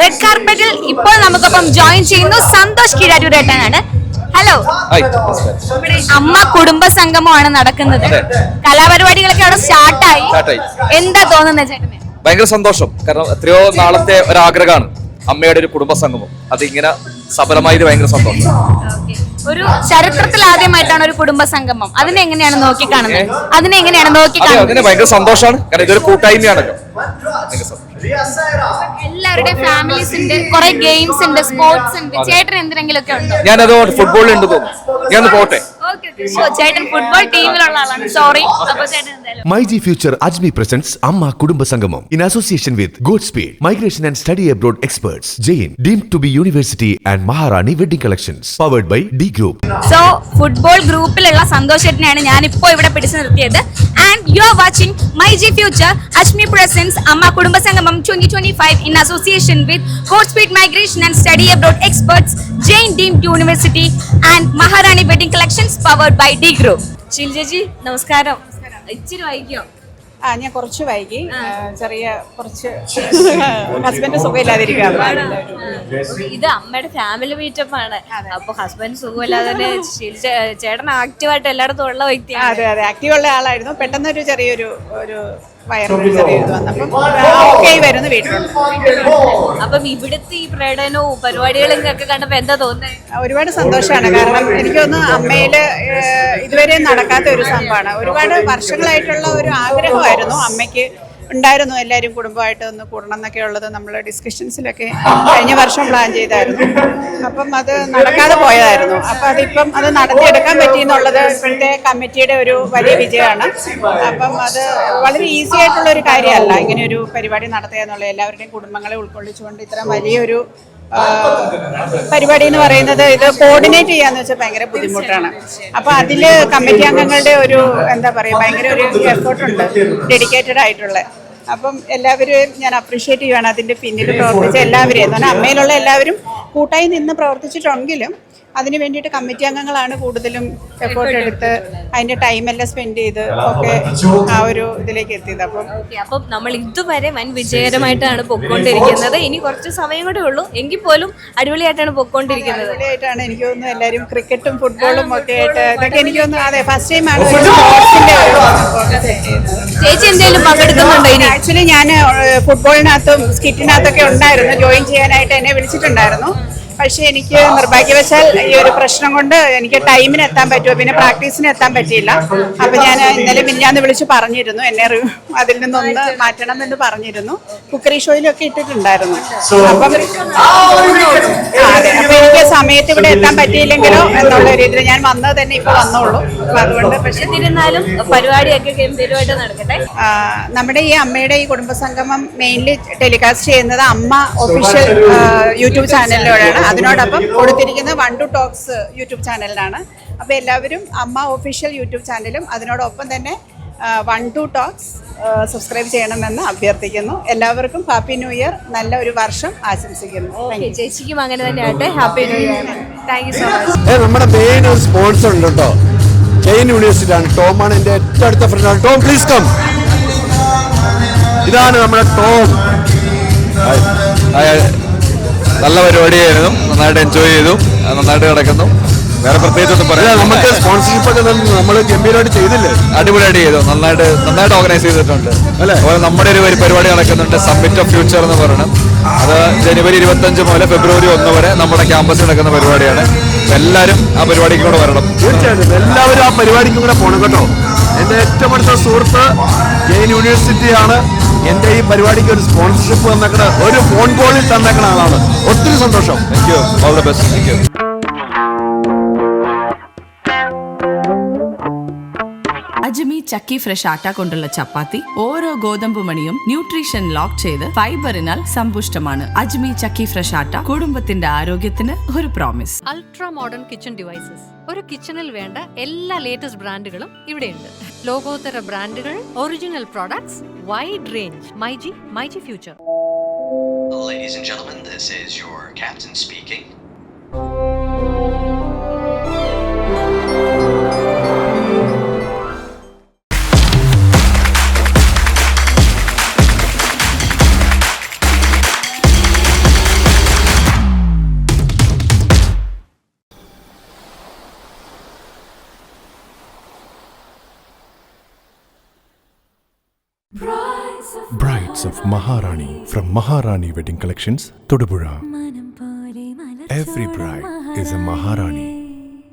Red കാർപ്പറ്റിൽ ഇപ്പോൾ നമുക്കൊപ്പം ജോയിൻ ചെയ്യുന്നു സന്തോഷ് കിഴാറ്റൂരേട്ടനാണ് ഹലോ ഇവിടെ അമ്മ കുടുംബ സംഗമമാണ് നടക്കുന്നത്. കലാപരിപാടികളൊക്കെ അവിടെ സ്റ്റാർട്ടായി. എന്താ തോന്നുന്നത് ചേട്ടന്? ഭയങ്കര സന്തോഷം. കാരണം എത്രയോ നാളത്തെ ഒരാഗ്രഹമാണ് അമ്മയുടെ ഒരു കുടുംബ സംഗമം. അത് ഇങ്ങനെ സഫലമായത് ഭയങ്കര സന്തോഷം. ഒരു ചരിത്രത്തിൽ ആദ്യമായിട്ടാണ് ഒരു കുടുംബ സംഗമം. അതിനെ എങ്ങനെയാണ് നോക്കി കാണുന്നത് അതിനെ എങ്ങനെയാണ് നോക്കി കാണുന്നത് അതിന് ഭയങ്കര സന്തോഷമാണ്. കാരണം ഇതൊരു കൂട്ടായ്മയാണല്ലോ. ഭയങ്കര സന്തോഷം. എല്ലാവരുടെയും ഫാമിലീസിന്റെ കുറെ ഗെയിംസ് ഉണ്ട് സ്പോർട്സ് ഉണ്ട് ചേട്ടൻ എന്തിനെങ്കിലും ഒക്കെ ഉണ്ടോ. ഞാനത് ഫുട്ബോളിൽ ഉണ്ട് തോന്നുന്നു ഞാൻ പോട്ടെ. ഓക്കെ ചേട്ടൻ ഫുട്ബോൾ ടീമിലുള്ള ആളാണ്. സോറി അപ്പൊ ചേട്ടൻ my G future Ajmi presents അമ്മ കുടുംബ സംഗമം in association with good speed migration and study abroad experts Jain deemed to be university and Maharani wedding collections powered by the group so football ഗ്രൂപ്പിലുള്ള സന്തോഷത്തിനെയാണ് ഞാൻ ഇപ്പോൾ ഇവിടെ പിടിച്ചു നിർത്തിയത്. And you are watching my G future Ajmi presents അമ്മ കുടുംബ സംഗമം twenty twenty five in association with good speed migration and study abroad experts Jain deemed university and Maharani wedding collections powered by the group ഷിൽ നമസ്കാരം ഇച്ചിരി വൈകിയോ ആ ഞാൻ കുറച്ച് വൈകി. ചെറിയ കുറച്ച് ഹസ്ബൻഡ് സുഖമില്ലാതിരിക്കുക. ഇത് അമ്മയുടെ ഫാമിലി മീറ്റപ്പ് ആണ്. അപ്പൊ ഹസ്ബൻഡ് സുഖമില്ലാതെ ചേട്ടൻ ആക്റ്റീവായിട്ട് എല്ലായിടത്തും ഉള്ള വ്യക്തിയാണ്. അതെ അതെ. ആക്റ്റീവ് ഉള്ള ആളായിരുന്നു. പെട്ടെന്നൊരു ചെറിയൊരു ഒരു വരുന്നു വീട്ടിലുണ്ട് അപ്പം ഇവിടുത്തെ ഈ പ്രകടനവും പരിപാടികളും ഒക്കെ കണ്ടപ്പോ എന്താ തോന്നുന്നത് ഒരുപാട് സന്തോഷമാണ്. കാരണം എനിക്കൊന്ന് അമ്മയിൽ ഇതുവരെ നടക്കാത്ത ഒരു സംഭവമാണ്. ഒരുപാട് വർഷങ്ങളായിട്ടുള്ള ഒരു ആഗ്രഹമായിരുന്നു അമ്മയ്ക്ക് ഉണ്ടായിരുന്നു. എല്ലാവരും കുടുംബമായിട്ട് ഒന്ന് കൂടണം എന്നൊക്കെ ഉള്ളത് നമ്മൾ ഡിസ്കഷൻസിലൊക്കെ കഴിഞ്ഞ വർഷം പ്ലാൻ ചെയ്തായിരുന്നു. അപ്പം അത് നടക്കാതെ പോയതായിരുന്നു. അപ്പം അതിപ്പം അത് നടത്തിയെടുക്കാൻ പറ്റി എന്നുള്ളത് ഇപ്പോഴത്തെ കമ്മിറ്റിയുടെ ഒരു വലിയ വിജയമാണ്. അപ്പം അത് വളരെ ഈസി ആയിട്ടുള്ള ഒരു കാര്യമല്ല ഇങ്ങനെ ഒരു പരിപാടി നടത്തുക എന്നുള്ളത്. എല്ലാവരുടെയും കുടുംബങ്ങളെ ഉൾക്കൊള്ളിച്ചുകൊണ്ട് ഇത്ര വലിയൊരു പരിപാടി എന്ന് പറയുന്നത് ഇത് കോർഡിനേറ്റ് ചെയ്യാന്ന് വെച്ചാൽ ഭയങ്കര ബുദ്ധിമുട്ടാണ്. അപ്പൊ അതിൽ കമ്മിറ്റി അംഗങ്ങളുടെ ഒരു എന്താ പറയുക ഭയങ്കര ഒരു എഫേർട്ട് ഉണ്ട്. ഡെഡിക്കേറ്റഡ് ആയിട്ടുള്ള. അപ്പം എല്ലാവരെയും ഞാൻ അപ്രീഷിയേറ്റ് ചെയ്യുകയാണ് അതിന്റെ പിന്നിൽ പ്രവർത്തിച്ച എല്ലാവരെയും. എന്ന് പറഞ്ഞാൽ അമ്മയിലുള്ള എല്ലാവരും കൂട്ടായി നിന്ന് പ്രവർത്തിച്ചിട്ടുണ്ടെങ്കിലും അതിന് വേണ്ടിയിട്ട് കമ്മിറ്റി അംഗങ്ങളാണ് കൂടുതലും എഫേർട്ട് എടുത്ത് അതിന്റെ ടൈമെല്ലാം സ്പെൻഡ് ചെയ്ത് ഒക്കെ ആ ഒരു ഇതിലേക്ക് എത്തിയത്. അപ്പം അപ്പം നമ്മൾ ഇതുവരെ വൻ വിജയകരമായിട്ടാണ് പൊക്കോണ്ടിരിക്കുന്നത്. ഇനി കുറച്ച് സമയം കൂടെ ഉള്ളൂ. എങ്കിൽ പോലും അടിപൊളിയായിട്ടാണ് പൊക്കോണ്ടിരിക്കുന്നത്. അടിപൊളിയായിട്ടാണ്. എനിക്ക് തോന്നുന്നു എല്ലാവരും ക്രിക്കറ്റും ഫുട്ബോളും ഒക്കെ ആയിട്ട് ഇതൊക്കെ എനിക്ക് തോന്നുന്നു അതെ ഫസ്റ്റ് ടൈം ആണ്. ചേച്ചി എന്തെങ്കിലും പങ്കെടുക്കുന്നുണ്ടോ ഇനി? ആക്ച്വലി ഞാൻ ഫുട്ബോളിനകത്തും സ്കിറ്റിനകത്തൊക്കെ ഉണ്ടായിരുന്നു. ജോയിൻ ചെയ്യാനായിട്ട് എന്നെ വിളിച്ചിട്ടുണ്ടായിരുന്നു. പക്ഷേ എനിക്ക് നിർഭാഗ്യവശാൽ ഈ ഒരു പ്രശ്നം കൊണ്ട് എനിക്ക് ടൈമിന് എത്താൻ പറ്റുമോ? പിന്നെ പ്രാക്ടീസിന് എത്താൻ പറ്റിയില്ല. അപ്പൊ ഞാൻ ഇന്നലെ മിന്നാന്ന് വിളിച്ച് പറഞ്ഞിരുന്നു. എന്നെ അതിൽ നിന്നൊന്ന് മാറ്റണം എന്ന് പറഞ്ഞിരുന്നു. കുക്കറി ഷോയിലൊക്കെ ഇട്ടിട്ടുണ്ടായിരുന്നു. അപ്പം സമയത്ത് ഇവിടെ എത്താൻ പറ്റിയില്ലെങ്കിലോ എന്നുള്ള രീതിയിൽ ഞാൻ വന്നത് തന്നെ ഇപ്പൊ വന്നോളൂ. അപ്പൊ അതുകൊണ്ട് പക്ഷെ എന്നിരുന്നാലും പരിപാടിയൊക്കെ ഗംഭീരമായിട്ട് നടക്കട്ടെ. നമ്മുടെ ഈ അമ്മയുടെ ഈ കുടുംബസംഗമം മെയിൻലി ടെലികാസ്റ്റ് ചെയ്യുന്നത് അമ്മ ഒഫീഷ്യൽ യൂട്യൂബ് ചാനലിലൂടെയാണ്. അതിനോടൊപ്പം കൊടുത്തിരിക്കുന്ന വൺ ടു ടോക്സ് യൂട്യൂബ് ചാനലിലാണ്. അപ്പോൾ എല്ലാവരും അമ്മ ഒഫീഷ്യൽ യൂട്യൂബ് ചാനലും അതിനോടൊപ്പം തന്നെ വൺ ടു ടോക്സ് സബ്സ്ക്രൈബ് ചെയ്യണമെന്ന് അഭ്യർത്ഥിക്കുന്നു. എല്ലാവർക്കും ഹാപ്പി ന്യൂ ഇയർ നല്ല ഒരു വർഷം ആശംസിക്കുന്നു. ചേച്ചിക്കും അങ്ങനെ തന്നെ ആട്ടെ happy new year thank you so much നമ്മുടെ മെയിൻ ഒരു സ്പോൺസർ ഉണ്ട് കേട്ടോ. ചെയിൻ യൂണിവേഴ്സിറ്റി ആണ്. ടോമാണ് എന്റെ ഏറ്റവും അടുത്ത ഫ്രണ്ടാണ് ടോം പ്ലീസ് കം ഇതാണ് നമ്മുടെ ടോം. നല്ല പരിപാടിയായിരുന്നു. നന്നായിട്ട് എൻജോയ് ചെയ്തു. നന്നായിട്ട് കിടക്കുന്നു. വേറെ പ്രത്യേകിച്ചൊന്നും പറയാം നമുക്ക് സ്പോൺസർഷിപ്പ് ഒക്കെ നമ്മൾ ഗംഭീരമായിട്ട് ചെയ്തില്ലേ? അടിപൊളിയായിട്ട് ചെയ്തു. നന്നായിട്ട് നന്നായിട്ട് ഓർഗനൈസ് ചെയ്തിട്ടുണ്ട്. അല്ലേ? അതുപോലെ നമ്മുടെ ഒരു പരിപാടി നടക്കുന്നുണ്ട് സമ്മിറ്റ് ഓഫ് ഫ്യൂച്ചർ എന്ന് പറയണം. അത് ജനുവരി ഇരുപത്തഞ്ച് മുതൽ ഫെബ്രുവരി ഒന്ന് വരെ നമ്മുടെ ക്യാമ്പസിൽ നടക്കുന്ന പരിപാടിയാണ്. എല്ലാവരും ആ പരിപാടിക്ക് കൂടെ വരണം. തീർച്ചയായിട്ടും. എല്ലാവരും ആ പരിപാടിക്കും കൂടെ പോകണം കേട്ടോ. എന്റെ ഏറ്റവും അടുത്ത സുഹൃത്ത് ജെയിൻ യൂണിവേഴ്സിറ്റിയാണ് എന്റെ ഈ പരിപാടിക്ക് ഒരു സ്പോൺസർഷിപ്പ് തന്നേക്കണ ഒരു ഫോൺ കോളിൽ തന്നേക്കണ ആളാണ്. ഒത്തിരി സന്തോഷം. Thank you all the best thank you Ajmi chakki fresh atta കൊണ്ടുള്ള ചപ്പാത്തി ഓരോ ഗോതമ്പ് മണിയും ന്യൂട്രീഷൻ ലോക്ക് ചെയ്ത് ഫൈബറിനാൽ സമ്പുഷ്ടമാണ്. അജ്മി ചക്കി ഫ്രഷ് ആട്ട കുടുംബത്തിന്റെ ആരോഗ്യത്തിന് ഒരു promise ultra modern kitchen devices ഒരു കിച്ചണിൽ വേണ്ട എല്ലാ ലേറ്റസ്റ്റ് ബ്രാൻഡുകളും ഇവിടെയുണ്ട്. ലോകോത്തര ബ്രാൻഡുകൾ original products wide range my G my G future Ladies and gentlemen, this is your captain speaking. Of Maharani from Maharani Wedding Collections, Todupura. Every bride is a Maharani.